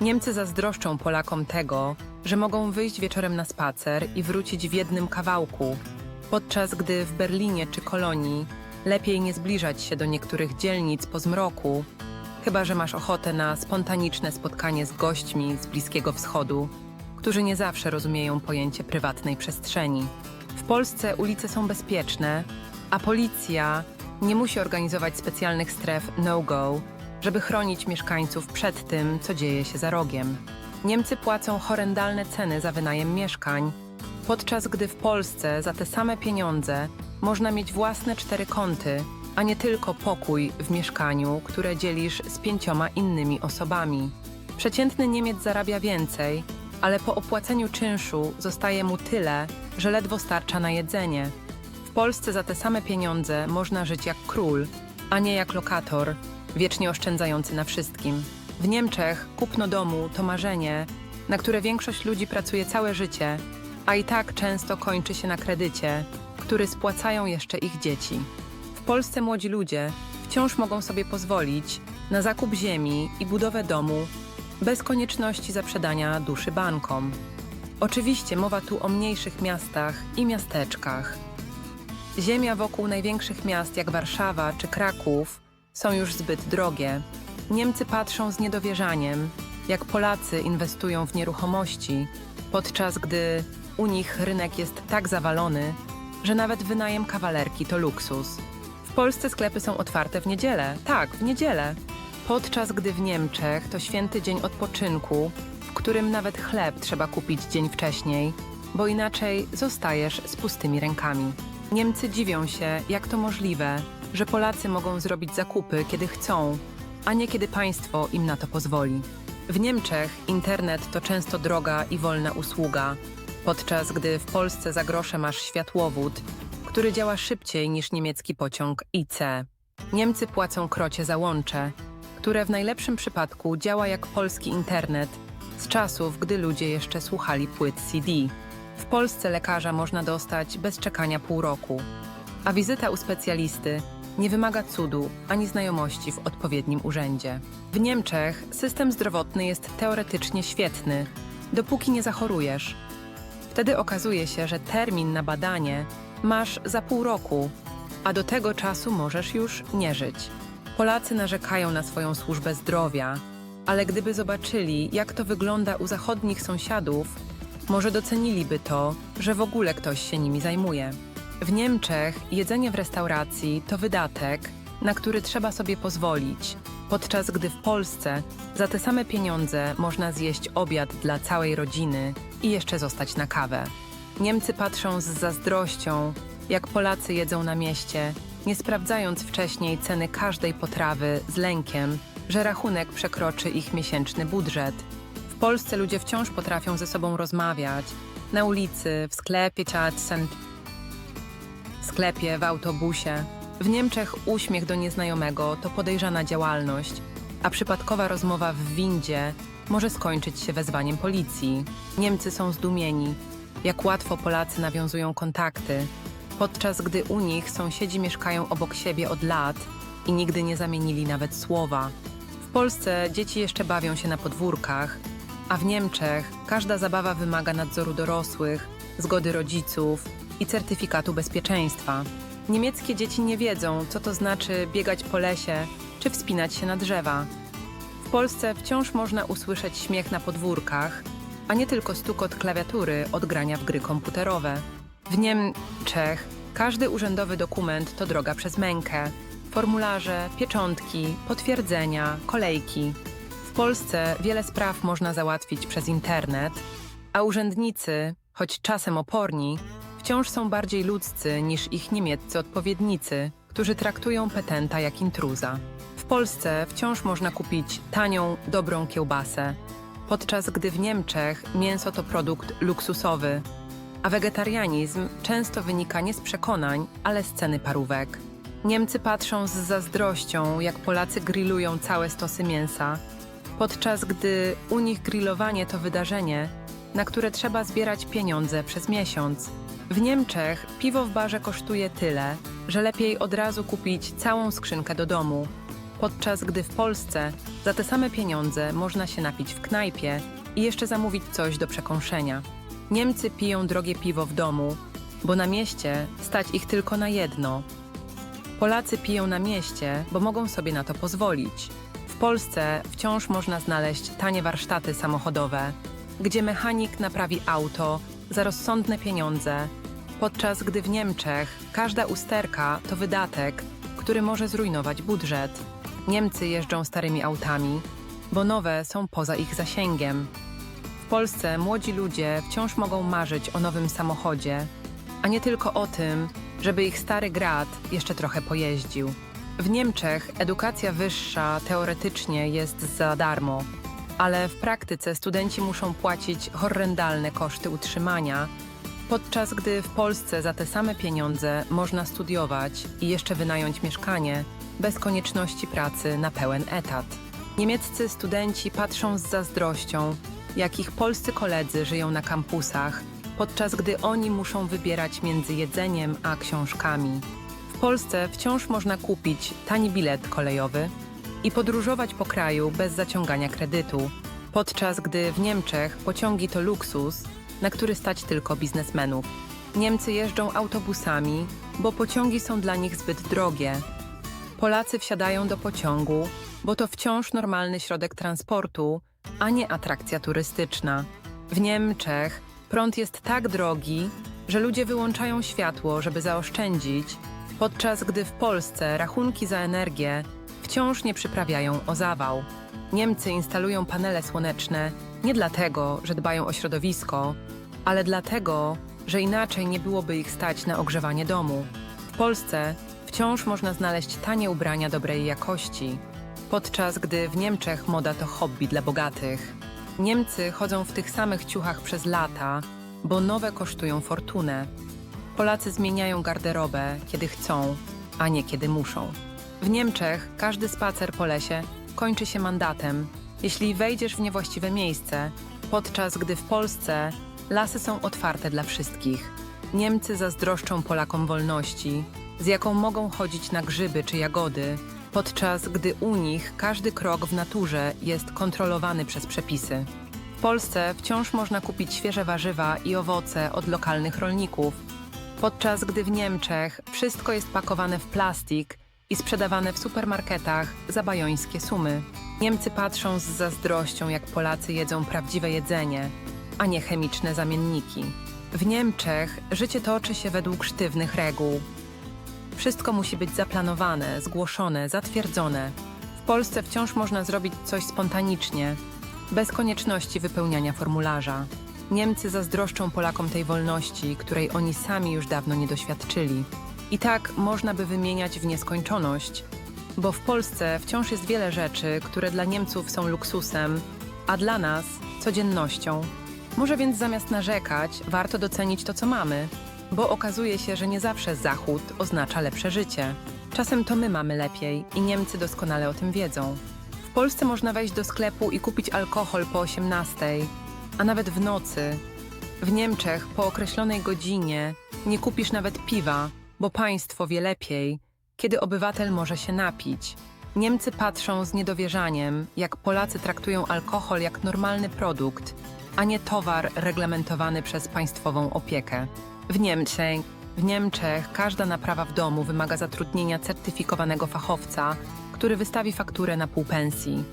Niemcy zazdroszczą Polakom tego, że mogą wyjść wieczorem na spacer i wrócić w jednym kawałku, podczas gdy w Berlinie czy Kolonii lepiej nie zbliżać się do niektórych dzielnic po zmroku, chyba że masz ochotę na spontaniczne spotkanie z gośćmi z Bliskiego Wschodu, którzy nie zawsze rozumieją pojęcie prywatnej przestrzeni. W Polsce ulice są bezpieczne, a policja nie musi organizować specjalnych stref no-go, żeby chronić mieszkańców przed tym, co dzieje się za rogiem. Niemcy płacą horrendalne ceny za wynajem mieszkań, podczas gdy w Polsce za te same pieniądze można mieć własne cztery kąty, a nie tylko pokój w mieszkaniu, które dzielisz z pięcioma innymi osobami. Przeciętny Niemiec zarabia więcej, ale po opłaceniu czynszu zostaje mu tyle, że ledwo starcza na jedzenie. W Polsce za te same pieniądze można żyć jak król, a nie jak lokator, wiecznie oszczędzający na wszystkim. W Niemczech kupno domu to marzenie, na które większość ludzi pracuje całe życie, a i tak często kończy się na kredycie, który spłacają jeszcze ich dzieci. W Polsce młodzi ludzie wciąż mogą sobie pozwolić na zakup ziemi i budowę domu bez konieczności zaprzedania duszy bankom. Oczywiście mowa tu o mniejszych miastach i miasteczkach. Ziemia wokół największych miast jak Warszawa czy Kraków są już zbyt drogie. Niemcy patrzą z niedowierzaniem, jak Polacy inwestują w nieruchomości, podczas gdy u nich rynek jest tak zawalony, że nawet wynajem kawalerki to luksus. W Polsce sklepy są otwarte w niedzielę. Tak, w niedzielę. Podczas gdy w Niemczech to święty dzień odpoczynku, w którym nawet chleb trzeba kupić dzień wcześniej, bo inaczej zostajesz z pustymi rękami. Niemcy dziwią się, jak to możliwe, że Polacy mogą zrobić zakupy, kiedy chcą, a nie kiedy państwo im na to pozwoli. W Niemczech internet to często droga i wolna usługa, podczas gdy w Polsce za grosze masz światłowód, który działa szybciej niż niemiecki pociąg IC. Niemcy płacą krocie za łącze, które w najlepszym przypadku działa jak polski internet z czasów, gdy ludzie jeszcze słuchali płyt CD. W Polsce lekarza można dostać bez czekania pół roku, a wizyta u specjalisty nie wymaga cudu ani znajomości w odpowiednim urzędzie. W Niemczech system zdrowotny jest teoretycznie świetny, dopóki nie zachorujesz. Wtedy okazuje się, że termin na badanie masz za pół roku, a do tego czasu możesz już nie żyć. Polacy narzekają na swoją służbę zdrowia, ale gdyby zobaczyli, jak to wygląda u zachodnich sąsiadów, może doceniliby to, że w ogóle ktoś się nimi zajmuje. W Niemczech jedzenie w restauracji to wydatek, na który trzeba sobie pozwolić, podczas gdy w Polsce za te same pieniądze można zjeść obiad dla całej rodziny i jeszcze zostać na kawę. Niemcy patrzą z zazdrością, jak Polacy jedzą na mieście, nie sprawdzając wcześniej ceny każdej potrawy z lękiem, że rachunek przekroczy ich miesięczny budżet. W Polsce ludzie wciąż potrafią ze sobą rozmawiać, na ulicy, w sklepie, w sklepie, w autobusie. W Niemczech uśmiech do nieznajomego to podejrzana działalność, a przypadkowa rozmowa w windzie może skończyć się wezwaniem policji. Niemcy są zdumieni, jak łatwo Polacy nawiązują kontakty, podczas gdy u nich sąsiedzi mieszkają obok siebie od lat i nigdy nie zamienili nawet słowa. W Polsce dzieci jeszcze bawią się na podwórkach, a w Niemczech każda zabawa wymaga nadzoru dorosłych, zgody rodziców i certyfikatu bezpieczeństwa. Niemieckie dzieci nie wiedzą, co to znaczy biegać po lesie czy wspinać się na drzewa. W Polsce wciąż można usłyszeć śmiech na podwórkach, a nie tylko stukot klawiatury od grania w gry komputerowe. W Niemczech każdy urzędowy dokument to droga przez mękę. Formularze, pieczątki, potwierdzenia, kolejki. W Polsce wiele spraw można załatwić przez internet, a urzędnicy, choć czasem oporni, wciąż są bardziej ludzcy niż ich niemieccy odpowiednicy, którzy traktują petenta jak intruza. W Polsce wciąż można kupić tanią, dobrą kiełbasę, podczas gdy w Niemczech mięso to produkt luksusowy, a wegetarianizm często wynika nie z przekonań, ale z ceny parówek. Niemcy patrzą z zazdrością, jak Polacy grillują całe stosy mięsa, podczas gdy u nich grillowanie to wydarzenie, na które trzeba zbierać pieniądze przez miesiąc. W Niemczech piwo w barze kosztuje tyle, że lepiej od razu kupić całą skrzynkę do domu. podczas gdy w Polsce za te same pieniądze można się napić w knajpie i jeszcze zamówić coś do przekąszenia. Niemcy piją drogie piwo w domu, bo na mieście stać ich tylko na jedno. Polacy piją na mieście, bo mogą sobie na to pozwolić. W Polsce wciąż można znaleźć tanie warsztaty samochodowe, gdzie mechanik naprawi auto za rozsądne pieniądze, podczas gdy w Niemczech każda usterka to wydatek, który może zrujnować budżet. Niemcy jeżdżą starymi autami, bo nowe są poza ich zasięgiem. W Polsce młodzi ludzie wciąż mogą marzyć o nowym samochodzie, a nie tylko o tym, żeby ich stary grad jeszcze trochę pojeździł. W Niemczech edukacja wyższa teoretycznie jest za darmo, ale w praktyce studenci muszą płacić horrendalne koszty utrzymania, podczas gdy w Polsce za te same pieniądze można studiować i jeszcze wynająć mieszkanie bez konieczności pracy na pełen etat. Niemieccy studenci patrzą z zazdrością, jak ich polscy koledzy żyją na kampusach, podczas gdy oni muszą wybierać między jedzeniem a książkami. W Polsce wciąż można kupić tani bilet kolejowy i podróżować po kraju bez zaciągania kredytu, podczas gdy w Niemczech pociągi to luksus, na który stać tylko biznesmenów. Niemcy jeżdżą autobusami, bo pociągi są dla nich zbyt drogie. Polacy wsiadają do pociągu, bo to wciąż normalny środek transportu, a nie atrakcja turystyczna. W Niemczech prąd jest tak drogi, że ludzie wyłączają światło, żeby zaoszczędzić, podczas gdy w Polsce rachunki za energię wciąż nie przyprawiają o zawał. Niemcy instalują panele słoneczne nie dlatego, że dbają o środowisko, ale dlatego, że inaczej nie byłoby ich stać na ogrzewanie domu. W Polsce wciąż można znaleźć tanie ubrania dobrej jakości, podczas gdy w Niemczech moda to hobby dla bogatych. Niemcy chodzą w tych samych ciuchach przez lata, bo nowe kosztują fortunę. Polacy zmieniają garderobę, kiedy chcą, a nie kiedy muszą. W Niemczech każdy spacer po lesie kończy się mandatem, jeśli wejdziesz w niewłaściwe miejsce, podczas gdy w Polsce lasy są otwarte dla wszystkich. Niemcy zazdroszczą Polakom wolności, z jaką mogą chodzić na grzyby czy jagody, podczas gdy u nich każdy krok w naturze jest kontrolowany przez przepisy. W Polsce wciąż można kupić świeże warzywa i owoce od lokalnych rolników, podczas gdy w Niemczech wszystko jest pakowane w plastik i sprzedawane w supermarketach za bajońskie sumy. Niemcy patrzą z zazdrością, jak Polacy jedzą prawdziwe jedzenie, a nie chemiczne zamienniki. W Niemczech życie toczy się według sztywnych reguł. Wszystko musi być zaplanowane, zgłoszone, zatwierdzone. W Polsce wciąż można zrobić coś spontanicznie, bez konieczności wypełniania formularza. Niemcy zazdroszczą Polakom tej wolności, której oni sami już dawno nie doświadczyli. I tak można by wymieniać w nieskończoność, bo w Polsce wciąż jest wiele rzeczy, które dla Niemców są luksusem, a dla nas codziennością. Może więc zamiast narzekać, warto docenić to, co mamy, bo okazuje się, że nie zawsze Zachód oznacza lepsze życie. Czasem to my mamy lepiej i Niemcy doskonale o tym wiedzą. W Polsce można wejść do sklepu i kupić alkohol po 18, a nawet w nocy. W Niemczech po określonej godzinie nie kupisz nawet piwa, bo państwo wie lepiej, kiedy obywatel może się napić. Niemcy patrzą z niedowierzaniem, jak Polacy traktują alkohol jak normalny produkt, a nie towar reglamentowany przez państwową opiekę. W Niemczech, w Niemczech każda naprawa w domu wymaga zatrudnienia certyfikowanego fachowca, który wystawi fakturę na pół pensji.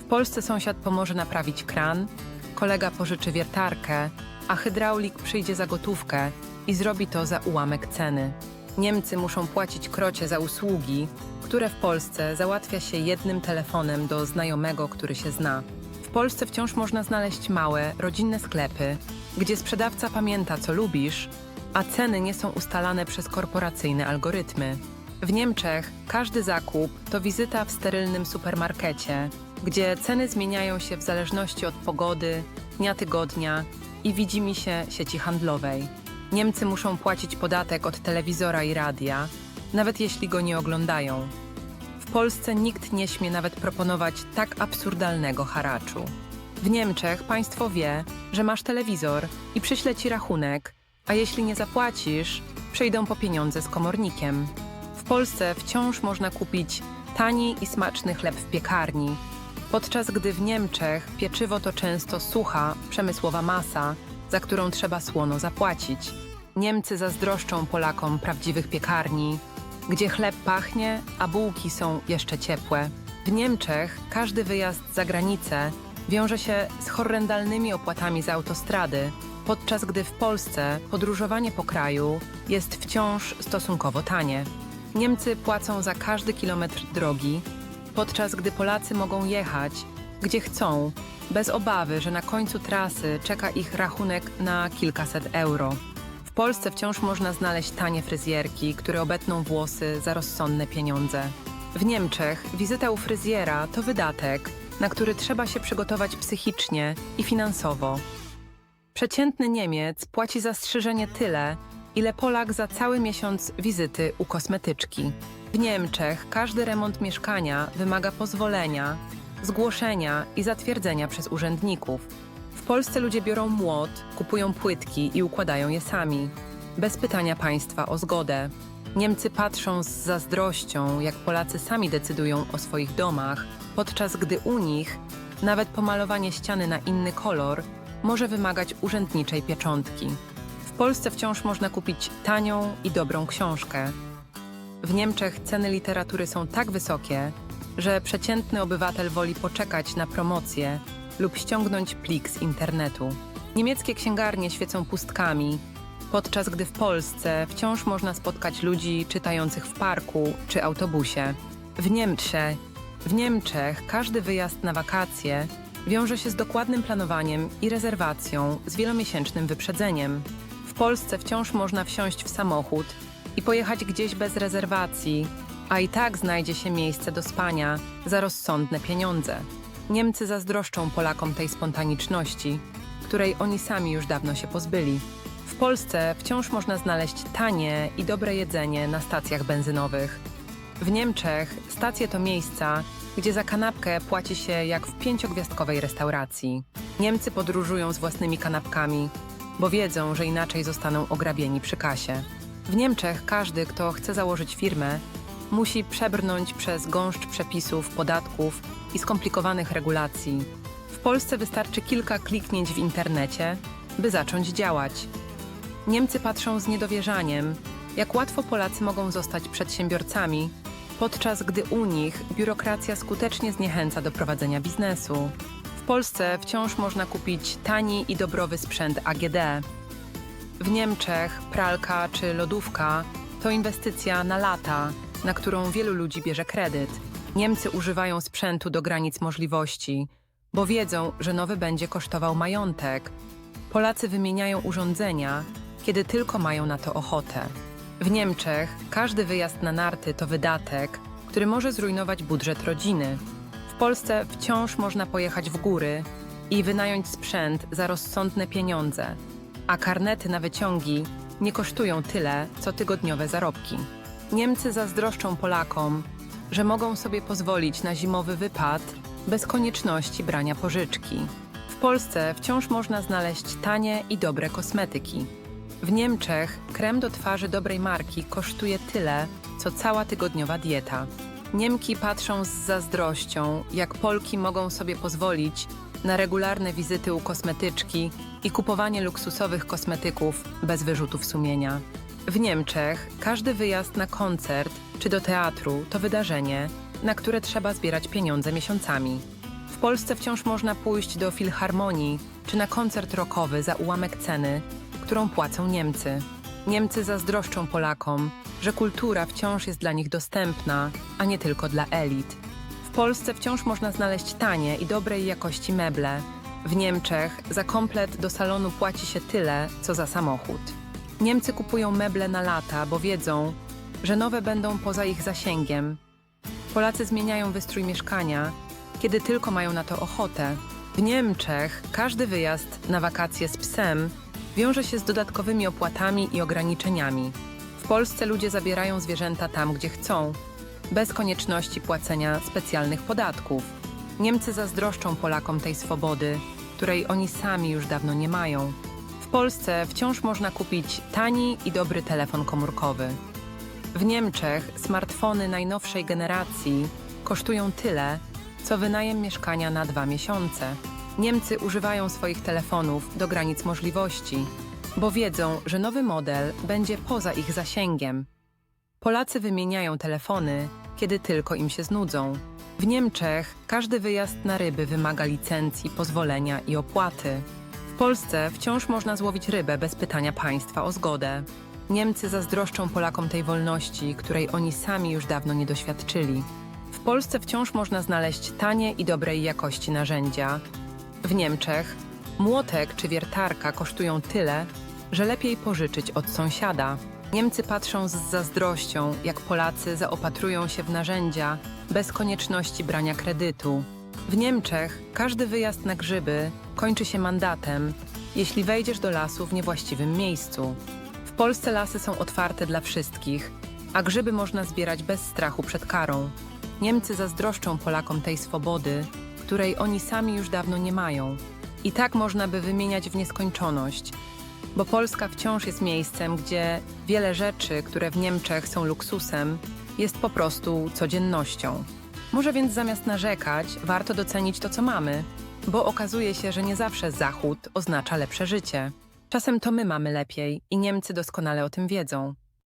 W Polsce sąsiad pomoże naprawić kran, kolega pożyczy wiertarkę, a hydraulik przyjdzie za gotówkę i zrobi to za ułamek ceny. Niemcy muszą płacić krocie za usługi, które w Polsce załatwia się jednym telefonem do znajomego, który się zna. Polsce wciąż można znaleźć małe, rodzinne sklepy, gdzie sprzedawca pamięta, co lubisz, a ceny nie są ustalane przez korporacyjne algorytmy. W Niemczech każdy zakup to wizyta w sterylnym supermarkecie, gdzie ceny zmieniają się w zależności od pogody, dnia tygodnia i widzimy się sieci handlowej. Niemcy muszą płacić podatek od telewizora i radia, nawet jeśli go nie oglądają. W Polsce nikt nie śmie nawet proponować tak absurdalnego haraczu. W Niemczech państwo wie, że masz telewizor i przyśle ci rachunek, a jeśli nie zapłacisz, przyjdą po pieniądze z komornikiem. W Polsce wciąż można kupić tani i smaczny chleb w piekarni, podczas gdy w Niemczech pieczywo to często sucha, przemysłowa masa, za którą trzeba słono zapłacić. Niemcy zazdroszczą Polakom prawdziwych piekarni, gdzie chleb pachnie, a bułki są jeszcze ciepłe. W Niemczech każdy wyjazd za granicę wiąże się z horrendalnymi opłatami za autostrady, podczas gdy w Polsce podróżowanie po kraju jest wciąż stosunkowo tanie. Niemcy płacą za każdy kilometr drogi, podczas gdy Polacy mogą jechać gdzie chcą, bez obawy, że na końcu trasy czeka ich rachunek na kilkaset euro. Polsce wciąż można znaleźć tanie fryzjerki, które obetną włosy za rozsądne pieniądze. W Niemczech wizyta u fryzjera to wydatek, na który trzeba się przygotować psychicznie i finansowo. Przeciętny Niemiec płaci za strzyżenie tyle, ile Polak za cały miesiąc wizyty u kosmetyczki. W Niemczech każdy remont mieszkania wymaga pozwolenia, zgłoszenia i zatwierdzenia przez urzędników. Polsce ludzie biorą młot, kupują płytki i układają je sami, bez pytania państwa o zgodę. Niemcy patrzą z zazdrością, jak Polacy sami decydują o swoich domach, podczas gdy u nich nawet pomalowanie ściany na inny kolor może wymagać urzędniczej pieczątki. W Polsce wciąż można kupić tanią i dobrą książkę. W Niemczech ceny literatury są tak wysokie, że przeciętny obywatel woli poczekać na promocję lub ściągnąć plik z internetu. Niemieckie księgarnie świecą pustkami, podczas gdy w Polsce wciąż można spotkać ludzi czytających w parku czy autobusie. W Niemczech, w Niemczech każdy wyjazd na wakacje wiąże się z dokładnym planowaniem i rezerwacją z wielomiesięcznym wyprzedzeniem. W Polsce wciąż można wsiąść w samochód i pojechać gdzieś bez rezerwacji, a i tak znajdzie się miejsce do spania za rozsądne pieniądze. Niemcy zazdroszczą Polakom tej spontaniczności, której oni sami już dawno się pozbyli. W Polsce wciąż można znaleźć tanie i dobre jedzenie na stacjach benzynowych. W Niemczech stacje to miejsca, gdzie za kanapkę płaci się jak w pięciogwiazdkowej restauracji. Niemcy podróżują z własnymi kanapkami, bo wiedzą, że inaczej zostaną ograbieni przy kasie. W Niemczech każdy, kto chce założyć firmę, musi przebrnąć przez gąszcz przepisów, podatków i skomplikowanych regulacji. W Polsce wystarczy kilka kliknięć w internecie, by zacząć działać. Niemcy patrzą z niedowierzaniem, jak łatwo Polacy mogą zostać przedsiębiorcami, podczas gdy u nich biurokracja skutecznie zniechęca do prowadzenia biznesu. W Polsce wciąż można kupić tani i dobrowy sprzęt AGD. W Niemczech pralka czy lodówka to inwestycja na lata, na którą wielu ludzi bierze kredyt. Niemcy używają sprzętu do granic możliwości, bo wiedzą, że nowy będzie kosztował majątek. Polacy wymieniają urządzenia, kiedy tylko mają na to ochotę. W Niemczech każdy wyjazd na narty to wydatek, który może zrujnować budżet rodziny. W Polsce wciąż można pojechać w góry i wynająć sprzęt za rozsądne pieniądze, a karnety na wyciągi nie kosztują tyle, co tygodniowe zarobki. Niemcy zazdroszczą Polakom, że mogą sobie pozwolić na zimowy wypad bez konieczności brania pożyczki. W Polsce wciąż można znaleźć tanie i dobre kosmetyki. W Niemczech krem do twarzy dobrej marki kosztuje tyle, co cała tygodniowa dieta. Niemki patrzą z zazdrością, jak Polki mogą sobie pozwolić na regularne wizyty u kosmetyczki i kupowanie luksusowych kosmetyków bez wyrzutów sumienia. W Niemczech każdy wyjazd na koncert czy do teatru to wydarzenie, na które trzeba zbierać pieniądze miesiącami. W Polsce wciąż można pójść do filharmonii czy na koncert rockowy za ułamek ceny, którą płacą Niemcy. Niemcy zazdroszczą Polakom, że kultura wciąż jest dla nich dostępna, a nie tylko dla elit. W Polsce wciąż można znaleźć tanie i dobrej jakości meble. W Niemczech za komplet do salonu płaci się tyle, co za samochód. Niemcy kupują meble na lata, bo wiedzą, że nowe będą poza ich zasięgiem. Polacy zmieniają wystrój mieszkania, kiedy tylko mają na to ochotę. W Niemczech każdy wyjazd na wakacje z psem wiąże się z dodatkowymi opłatami i ograniczeniami. W Polsce ludzie zabierają zwierzęta tam, gdzie chcą, bez konieczności płacenia specjalnych podatków. Niemcy zazdroszczą Polakom tej swobody, której oni sami już dawno nie mają. W Polsce wciąż można kupić tani i dobry telefon komórkowy. W Niemczech smartfony najnowszej generacji kosztują tyle, co wynajem mieszkania na dwa miesiące. Niemcy używają swoich telefonów do granic możliwości, bo wiedzą, że nowy model będzie poza ich zasięgiem. Polacy wymieniają telefony, kiedy tylko im się znudzą. W Niemczech każdy wyjazd na ryby wymaga licencji, pozwolenia i opłaty. W Polsce wciąż można złowić rybę bez pytania państwa o zgodę. Niemcy zazdroszczą Polakom tej wolności, której oni sami już dawno nie doświadczyli. W Polsce wciąż można znaleźć tanie i dobrej jakości narzędzia. W Niemczech młotek czy wiertarka kosztują tyle, że lepiej pożyczyć od sąsiada. Niemcy patrzą z zazdrością, jak Polacy zaopatrują się w narzędzia bez konieczności brania kredytu. W Niemczech każdy wyjazd na grzyby kończy się mandatem, jeśli wejdziesz do lasu w niewłaściwym miejscu. W Polsce lasy są otwarte dla wszystkich, a grzyby można zbierać bez strachu przed karą. Niemcy zazdroszczą Polakom tej swobody, której oni sami już dawno nie mają. I tak można by wymieniać w nieskończoność, bo Polska wciąż jest miejscem, gdzie wiele rzeczy, które w Niemczech są luksusem, jest po prostu codziennością. Może więc zamiast narzekać, warto docenić to, co mamy, bo okazuje się, że nie zawsze Zachód oznacza lepsze życie. Czasem to my mamy lepiej i Niemcy doskonale o tym wiedzą.